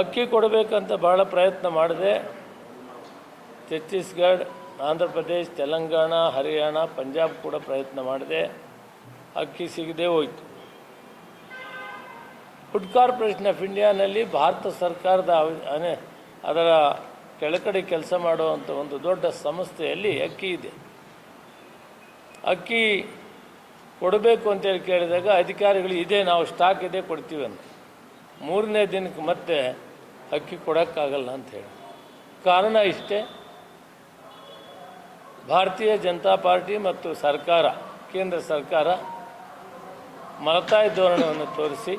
ಅಕ್ಕಿ ಕೊಡಬೇಕಂತ ಭಾಳ ಪ್ರಯತ್ನ ಮಾಡಿದೆ. ಛತ್ತೀಸ್ಗಢ, ಆಂಧ್ರ ಪ್ರದೇಶ್, ತೆಲಂಗಾಣ, ಹರಿಯಾಣ, ಪಂಜಾಬ್ ಕೂಡ ಪ್ರಯತ್ನ ಮಾಡಿದೆ. ಅಕ್ಕಿ ಸಿಗದೆ ಹೋಯಿತು. ಫುಡ್ ಕಾರ್ಪೊರೇಷನ್ ಆಫ್ ಇಂಡಿಯಾನಲ್ಲಿ ಭಾರತ ಸರ್ಕಾರದ ಅದರ ಕೆಳಗಡೆ ಕೆಲಸ ಮಾಡುವಂಥ ಒಂದು ದೊಡ್ಡ ಸಂಸ್ಥೆಯಲ್ಲಿ ಅಕ್ಕಿ ಇದೆ. ಅಕ್ಕಿ ಕೊಡಬೇಕು ಅಂತೇಳಿ ಕೇಳಿದಾಗ ಅಧಿಕಾರಿಗಳು, ಇದೆ ನಾವು ಸ್ಟಾಕ್ ಇದೆ ಕೊಡ್ತೀವಿ ಅಂತ. ಮೂರನೇ ದಿನಕ್ಕೆ ಮತ್ತೆ ಅಕ್ಕಿ ಕೊಡೋಕ್ಕಾಗಲ್ಲ ಅಂತ ಹೇಳಿ. ಕಾರಣ ಇಷ್ಟೇ. ಭಾರತೀಯ ಜನತಾ ಪಾರ್ಟಿ ಮತ್ತು ಸರ್ಕಾರ, ಕೇಂದ್ರ ಸರ್ಕಾರ ಮಲತಾಯಿ ಧೋರಣೆಯನ್ನು ತೋರಿಸಿ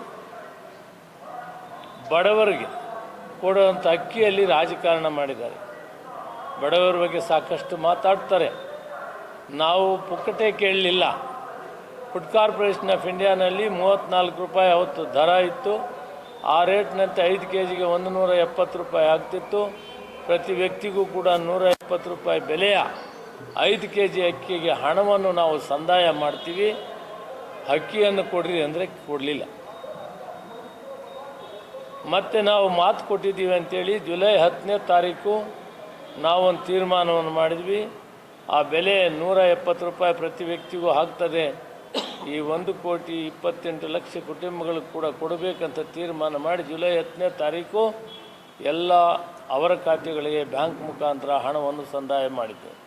ಬಡವರಿಗೆ ಕೊಡುವಂಥ ಅಕ್ಕಿಯಲ್ಲಿ ರಾಜಕಾರಣ ಮಾಡಿದ್ದಾರೆ. ಬಡವರ ಬಗ್ಗೆ ಸಾಕಷ್ಟು ಮಾತಾಡ್ತಾರೆ. ನಾವು ಪುಕ್ಕಟೆ ಕೇಳಲಿಲ್ಲ. ಫುಡ್ ಕಾರ್ಪೊರೇಷನ್ ಆಫ್ ಇಂಡಿಯಾನಲ್ಲಿ ಮೂವತ್ತ್ನಾಲ್ಕು ರೂಪಾಯಿ ಅವತ್ತು ದರ ಇತ್ತು. ಆ ರೇಟ್ನಂತೆ ಐದು ಕೆ ಜಿಗೆ ಒಂದು ನೂರ ಎಪ್ಪತ್ತು ರೂಪಾಯಿ ಆಗ್ತಿತ್ತು. ಪ್ರತಿ ವ್ಯಕ್ತಿಗೂ ಕೂಡ ನೂರ ಎಪ್ಪತ್ತು ರೂಪಾಯಿ ಬೆಲೆಯ ಐದು ಕೆ ಜಿ ಅಕ್ಕಿಗೆ ಹಣವನ್ನು ನಾವು ಸಂದಾಯ ಮಾಡ್ತೀವಿ. ಅಕ್ಕಿಯನ್ನು ಕೊಡ್ರಿ ಅಂದರೆ ಕೊಡಲಿಲ್ಲ. ಮತ್ತು ನಾವು ಮಾತು ಕೊಟ್ಟಿದ್ದೀವಿ ಅಂತೇಳಿ ಜುಲೈ ಹತ್ತನೇ ತಾರೀಕು ನಾವೊಂದು ತೀರ್ಮಾನವನ್ನು ಮಾಡಿದ್ವಿ. ಆ ಬೆಲೆ ನೂರ ಎಪ್ಪತ್ತು ರೂಪಾಯಿ ಪ್ರತಿ ವ್ಯಕ್ತಿಗೂ ಆಗ್ತದೆ ಈ ಒಂದು ಕೋಟಿ ಇಪ್ಪತ್ತೆಂಟು ಲಕ್ಷ ಕುಟುಂಬಗಳಿಗೆ ಕೂಡ ಕೊಡಬೇಕಂತ ತೀರ್ಮಾನ ಮಾಡಿ ಜುಲೈ ಹತ್ತನೇ ತಾರೀಕು ಎಲ್ಲ ಅವರ ಖಾತೆಗಳಿಗೆ ಬ್ಯಾಂಕ್ ಮುಖಾಂತರ ಹಣವನ್ನು ಸಂದಾಯ ಮಾಡಿದ್ದೇವೆ